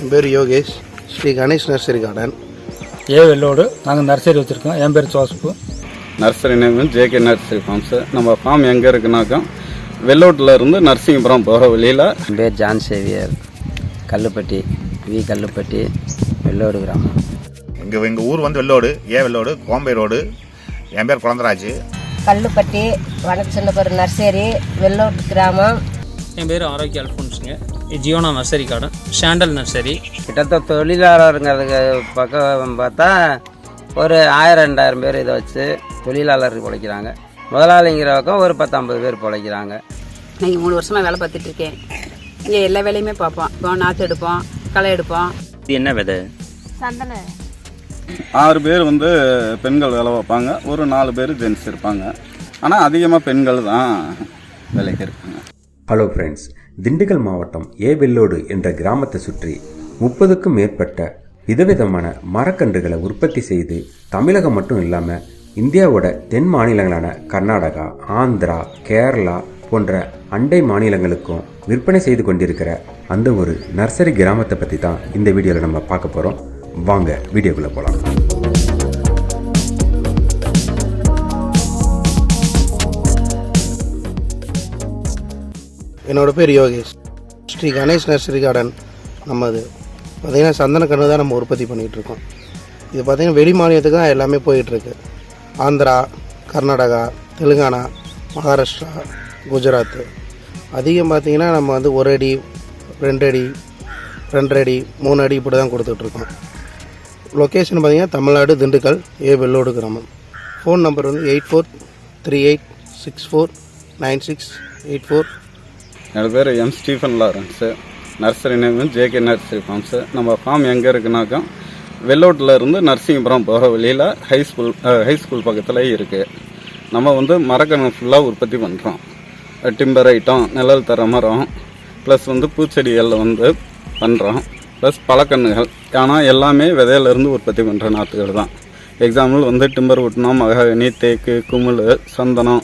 என் பேர் Yogesh. Sri Ganesh nursery garden ஏ வெள்ளோடு நாங்கள் nursery வச்சுருக்கோம். என் பேர் Joseph nursery name JK nursery farms நம்ம ஃபார்ம் எங்கே இருக்குனாக்கா வெள்ளோட்டில் இருந்து நரசிங்கபுரம் போகிற வழியில் என் பேர் John Xavier. Kalluppatti V Kalluppatti Vellode கிராமம். எங்கள் எங்கள் ஊர் வந்து வெள்ளோடு ஏ வெள்ளோடு கோம்பை ரோடு. என் பேர் குழந்தராஜ். கல்லுப்பட்டி வடச்சென்னபுர நர்சரி வெள்ளோட்டு கிராமம். என் பேர் ஆரோக்கிய இது Jiona nursery garden Chantal nursery. கிட்டத்தட்ட தொழிலாளருங்கிறதுக்கு பக்கம் பார்த்தா ஒரு ஆயிரம் ரெண்டாயிரம் பேர் இதை வச்சு தொழிலாளர் பிழைக்கிறாங்க. முதலாளிங்கிற பக்கம் ஒரு பத்தம்பது பேர் பிழைக்கிறாங்க. நான் மூணு வருஷமாக வேலை பார்த்துட்டு இருக்கேன். இங்கே எல்லா வேலையுமே பார்ப்போம். இப்போ நாற்று எடுப்போம் களை எடுப்போம். இது என்ன விதை? சந்தன. ஆறு பேர் வந்து பெண்கள் வேலை வைப்பாங்க ஒரு நாலு பேர் ஜென்ஸ் இருப்பாங்க. ஆனால் அதிகமாக பெண்கள் தான் வேலைக்கு இருக்காங்க. ஹலோ ஃப்ரெண்ட்ஸ் திண்டுக்கல் மாவட்டம் ஏவெல்லோடு என்ற கிராமத்தை சுற்றி முப்பதுக்கும் மேற்பட்ட விதவிதமான மரக்கன்றுகளை உற்பத்தி செய்து தமிழகம் மட்டும் இல்லாமல் இந்தியாவோட தென் மாநிலங்களான கர்நாடகா ஆந்திரா கேரளா போன்ற அண்டை மாநிலங்களுக்கும் விற்பனை செய்து கொண்டிருக்கிற அந்த ஒரு நர்சரி கிராமத்தை பற்றி தான் இந்த வீடியோவில் நம்ம பார்க்க போகிறோம் வாங்க வீடியோக்குள்ளே போகலாம் என்னோடய பேர் Yogesh. Sri Ganesh nursery garden. நம்மது பார்த்திங்கன்னா சந்தன கன்று தான் நம்ம உற்பத்தி பண்ணிகிட்ருக்கோம் இது பார்த்திங்கன்னா வெளி மாநிலத்துக்கு தான் எல்லாமே போயிட்டுருக்கு ஆந்திரா கர்நாடகா தெலுங்கானா மகாராஷ்டிரா குஜராத். அதிகம் பார்த்திங்கன்னா நம்ம வந்து ஒரு அடி ரெண்டு அடி ரெண்டரை அடி மூணு அடி இப்படி தான் கொடுத்துட்ருக்கோம் லொக்கேஷன் பார்த்திங்கன்னா தமிழ்நாடு திண்டுக்கல் ஏ வெள்ளோடு கிராமம். ஃபோன் நம்பர் வந்து eight four three eight six four nine six eight four என்னோடய பேர் M Stephen Lawrence. Nursery name JK nursery farms நம்ம ஃபார்ம் எங்கே இருக்குனாக்கா வெள்ளோட்டில் இருந்து நர்சிங்கபுரம் போகிற வழியில் ஹை ஸ்கூல் ஹை ஸ்கூல் பக்கத்தில் இருக்குது நம்ம வந்து மரக்கன்று ஃபுல்லாக உற்பத்தி பண்ணுறோம் டிம்பர் ஐட்டம் நிழல் தர மரம் ப்ளஸ் வந்து பூச்செடிகளில் வந்து பண்ணுறோம் ப்ளஸ் பழக்கன்றுகள். ஆனால் எல்லாமே விதையிலேருந்து உற்பத்தி பண்ணுற நாற்றுகள் தான். எக்ஸாம்பிள் வந்து டிம்பர் விட்டுனா மகாகனி தேக்கு குமிழ் சந்தனம்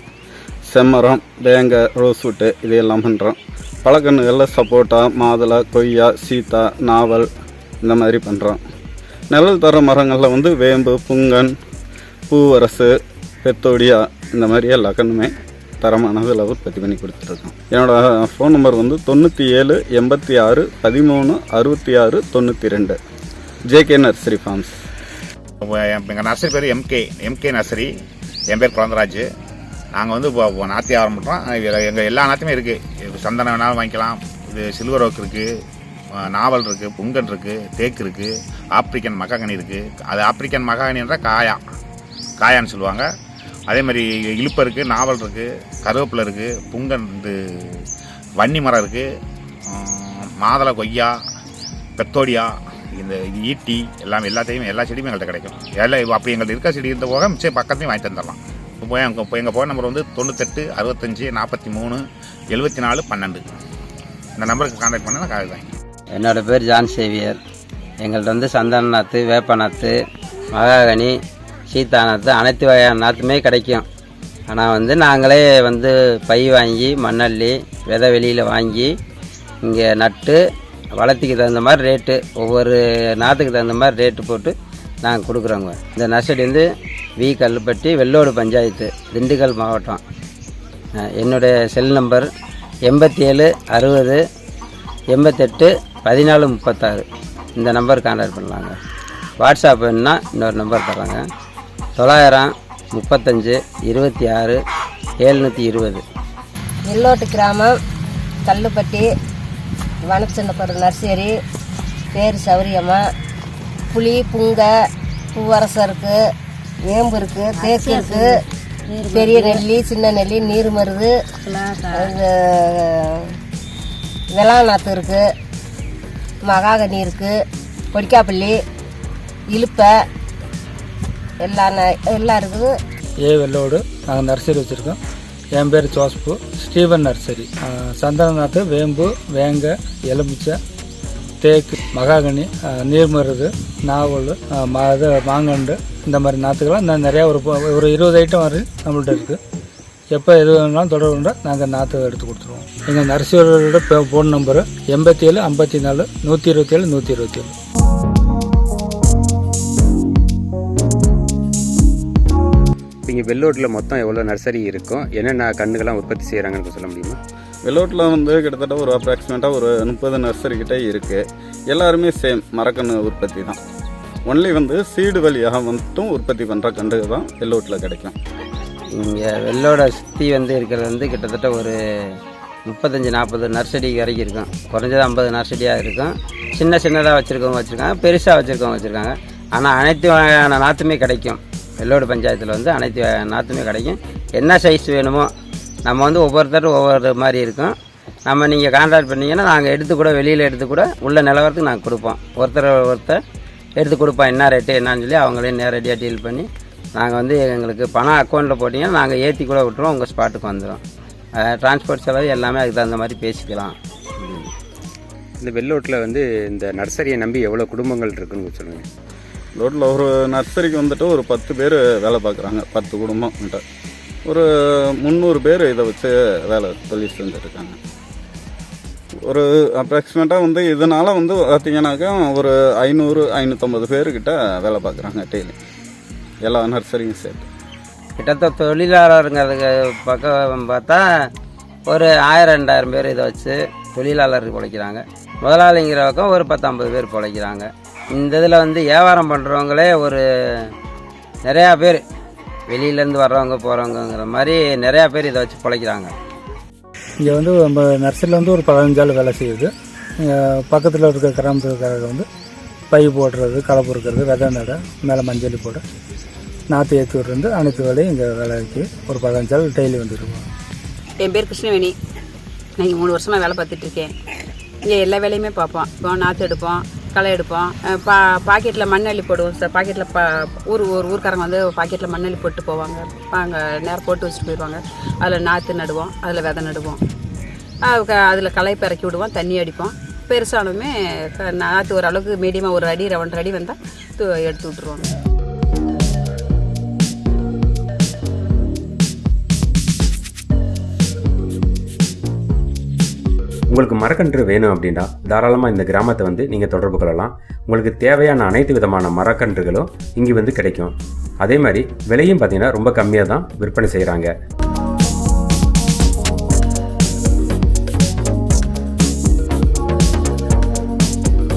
செம்மரம் தேங்காய் ரோஸ்வுட்டு இது எல்லாம் பண்ணுறோம் பழக்கன்றுகளில் சப்போட்டா மாதுளை கொய்யா சீத்தா நாவல் இந்த மாதிரி பண்ணுறோம் நிழல் தர மரங்களில் வந்து வேம்பு புங்கன் பூவரசு பெத்தோடியா இந்த மாதிரி எல்லா கண்ணுமே தரமானதில் உற்பத்தி பண்ணி கொடுத்துருக்கோம். என்னோடய ஃபோன் நம்பர் வந்து தொண்ணூற்றி ஏழு எண்பத்தி ஆறு பதிமூணு அறுபத்தி ஆறு தொண்ணூற்றி ரெண்டு ஜேகே நர்சரி ஃபார்ம்ஸ் எங்கள் நர்சரி பேர் எம்கே எம்கே நர்சரி என் பேர் குழந்தராஜ். நாங்கள் வந்து இப்போ நாற்றி ஆரம்பிட்டோம் எங்கள் எல்லா நாற்றுமே இருக்குது சந்தனம் வேணாலும் வாங்கிக்கலாம். இது சில்வர் ஓக் இருக்குது நாவல் இருக்குது புங்கன் இருக்குது தேக்கு இருக்குது ஆப்பிரிக்கன் மகாகனி இருக்குது அது ஆப்பிரிக்கன் மகாகனின்ற காயா. காயான்னு சொல்லுவாங்க. அதே மாதிரி இழுப்பை இருக்குது நாவல் இருக்குது கருவேப்பிலை இருக்குது புங்கன் இது வன்னி மரம் இருக்குது மாதுளை கொய்யா பெத்தோடியா இந்த ஈட்டி எல்லாம் எல்லாத்தையும் எல்லா செடியுமே எங்கள்கிட்ட கிடைக்கும். எல்லாம் அப்படி எங்கள்கிட்ட இருக்க செடி இருந்த போக மிச்சம் பக்கத்தையும் வாங்கிட்டு வந்துடலாம். இப்போ எங்கள் இப்போ எங்கள் ஃபோன் நம்பர் வந்து தொண்ணூத்தெட்டு அறுபத்தஞ்சி நாற்பத்தி மூணு எழுபத்தி நாலு பன்னெண்டு. இந்த நம்பருக்கு கான்டாக்ட் பண்ண நான் கால் வாங்கி பேர் ஜான் சேவியர். எங்கள்கிட்ட வந்து சந்தன நாற்று வேப்ப நாற்று மகாகனி சீத்தா நாற்று அனைத்து வகையான நாற்றுமே கிடைக்கும். ஆனால் வந்து நாங்களே வந்து பை வாங்கி மண்ணள்ளி விதை வெளியில் வாங்கி இங்கே நட்டு வளர்த்திக்கு தகுந்த மாதிரி ரேட்டு ஒவ்வொரு நாற்றுக்கு தகுந்த மாதிரி ரேட்டு போட்டு நாங்கள் கொடுக்குறோங்க. இந்த நர்சரி வந்து வி கல்லுப்பட்டி வெள்ளோடு பஞ்சாயத்து திண்டுக்கல் மாவட்டம். என்னுடைய செல் நம்பர் எண்பத்தி ஏழு அறுபது எண்பத்தெட்டு பதினாலு முப்பத்தாறு. இந்த நம்பர் கான்டாக்ட் பண்ணலாங்க. வாட்ஸ்அப் வேணுன்னா இன்னொரு நம்பர் தர்றாங்க. தொள்ளாயிரம் முப்பத்தஞ்சு இருபத்தி ஆறு ஏழ்நூற்றி இருபது. வெள்ளோட்டு கிராமம் கல்லுப்பட்டி வனச்சென்னபுர நர்சரி பேர் சௌரியம்மா புளி புங்க பூவரசருக்கு வேம்பு இருக்குது தேக்கு இருக்குது பெரிய நெல்லி சின்ன நெல்லி நீர் மருது இது வெளாநாத்து இருக்குது மகாகனி இருக்குது கொடிக்காப்பள்ளி இழுப்பை எல்லா ந- எல்லாம் இருக்குது. ஏ வெள்ளோடு நாங்கள் நர்சரி வச்சுருக்கோம். என் பேர் ஜோசப்பு ஸ்டீவன் நர்சரி. ஆஹ் சந்தன நாற்று வேம்பு வேங்க எலுமிச்சை தேக்கு மகாகனி நீர்மருது நாவல் மாத மா இது மாங்கண்டு இந்த மாதிரி நாற்றுக்கெல்லாம் நான் நிறையா ஒரு ஒரு இருபது ஐட்டம் வரை நம்மள்ட்ட இருக்குது எப்போ எது வேணாலும் தொடர்புண்டா நாங்கள் நாற்று எடுத்து கொடுத்துருவோம். எங்கள் நர்சரியோட ஃபோன் நம்பரு எண்பத்தி ஏழு ஐம்பத்தி நாலு நூற்றி இருபத்தி ஏழு நூற்றி இருபத்தி ஏழு இங்கே வெள்ளோட்டில் மொத்தம் எவ்வளோ நர்சரி இருக்கும்? என்னென்ன கண்ணுகள்லாம் உற்பத்தி செய்கிறாங்கன்னு சொல்ல முடியுமா? வெள்ளோட்டில் வந்து கிட்டத்தட்ட ஒரு அப்ராக்சிமேட்டாக ஒரு முப்பது நர்சரி கிட்டே இருக்குது எல்லாருமே சேம் மரக்கன்று உற்பத்தி தான். ஒன்லி வந்து சீடு வழியாக மட்டும் உற்பத்தி பண்ணுற கன்றுகள் தான் வெள்ளோட்டில் கிடைக்கும். இங்கே வெள்ளோட சுற்றி வந்து இருக்கிறது வந்து கிட்டத்தட்ட ஒரு முப்பத்தஞ்சு நாற்பது நர்சரி வரைக்கும் இருக்கும். குறைஞ்சது ஐம்பது நர்சரியாக இருக்கும். சின்ன சின்னதாக வச்சுருக்கவங்க வச்சுருக்காங்க பெருசாக வச்சுருக்கவங்க வச்சுருக்காங்க. ஆனால் அனைத்து வகையான நாற்றுமே கிடைக்கும். வெள்ளோடு பஞ்சாயத்தில் வந்து அனைத்து நாற்றுமே கிடைக்கும். என்ன சைஸ் வேணுமோ நம்ம வந்து ஒவ்வொருத்தரும் ஒவ்வொரு மாதிரி இருக்கும். நம்ம நீங்கள் கான்டாக்ட் பண்ணீங்கன்னா நாங்கள் எடுத்து கூட வெளியில் எடுத்து கூட உள்ள நிலவரத்துக்கு நாங்கள் கொடுப்போம். ஒருத்தர் ஒருத்தர் எடுத்து கொடுப்போம் என்ன ரேட்டு என்னன்னு சொல்லி அவங்களே நேரடியாக டீல் பண்ணி நாங்கள் வந்து எங்களுக்கு பணம் அக்கௌண்ட்டில் போட்டிங்கன்னா நாங்கள் ஏற்றி கூட விட்டுருவோம் உங்கள் ஸ்பாட்டுக்கு வந்துடும் டிரான்ஸ்போர்ட் செலவு எல்லாமே அதுக்கு தகுந்த மாதிரி பேசிக்கலாம். இந்த வெள்ளோட்டில் வந்து இந்த நர்சரியை நம்பி எவ்வளோ குடும்பங்கள் இருக்குன்னு சொல்லுங்கள் ரோட்டில் ஒரு நர்சரிக்கு வந்துட்டு ஒரு பத்து பேர் வேலை பார்க்குறாங்க. பத்து குடும்பம் கிட்ட ஒரு முந்நூறு பேர் இதை வச்சு வேலை தொழில் செஞ்சுருக்காங்க ஒரு அப்ராக்சிமேட்டாக வந்து இதனால் வந்து பார்த்திங்கனாக்கா ஒரு ஐநூறு ஐநூற்றம்பது பேர்கிட்ட வேலை பார்க்குறாங்க டெய்லி. எல்லா நர்சரியும் சேர்த்து. கிட்டத்தட்ட தொழிலாளருங்கிறதுக்கு பக்கம் பார்த்தா ஒரு ஆயிரம் ரெண்டாயிரம் பேர் இதை வச்சு தொழிலாளர் பிழைக்கிறாங்க. முதலாளிங்கிற பக்கம் ஒரு பத்தம்பது பேர் பிழைக்கிறாங்க. இந்த இதில் வந்து வியாபாரம் பண்ணுறவங்களே ஒரு நிறையா பேர் வெளியிலேருந்து வர்றவங்க போகிறவங்கங்கிற மாதிரி நிறையா பேர் இதை வச்சு பிழைக்கிறாங்க இங்கே வந்து நம்ம நர்சரியில் வந்து ஒரு பதினஞ்சு ஆள் வேலை செய்யுது. இங்கே பக்கத்தில் இருக்க கிராமத்துக்காரங்க வந்து பை போடுறது களை பொறுக்கிறது விதை நட மேலே மஞ்சள் போட நாற்று ஏற்றி விடுறது அனைத்து வேலையும் இங்கே வேலைக்கு ஒரு பதினஞ்சு ஆள் டெய்லி வந்துருக்கோம் என் பேர் கிருஷ்ணவேணி. நான் இங்கே மூணு வருஷமாக வேலை பார்த்துட்டு இருக்கேன். இங்கே எல்லா வேலையுமே பார்ப்போம் இப்போ நாற்று எடுப்போம் களை எடுப்போம். பா பாக்கெட்டில் மண்ணள்ளி போடுவோம் சார் பாக்கெட்டில் பா ஊர் ஒரு ஊர்க்காரங்க வந்து பாக்கெட்டில் மண்ணள்ளி போட்டு போவாங்க. அங்கே நேரம் போட்டு வச்சுட்டு போயிடுவாங்க அதில் நாற்று நடுவோம் அதில் விதை நடுவோம். அதில் களை பிறக்கி விடுவோம் தண்ணி அடிப்போம். பெருசாலுமே க- நாற்று ஓரளவுக்கு மீடியமாக ஒரு அடி ரெண்டரை அடி வந்தால் எடுத்து விட்ருவாங்க உங்களுக்கு மரக்கன்று வேணும் அப்படின்னா தாராளமாக இந்த கிராமத்தை வந்து நீங்கள் தொடர்பு கொள்ளலாம். உங்களுக்கு தேவையான அனைத்து விதமான மரக்கன்றுகளும் இங்கே வந்து கிடைக்கும். அதே மாதிரி விலையும் பார்த்தீங்கன்னா ரொம்ப கம்மியாக தான் விற்பனை செய்கிறாங்க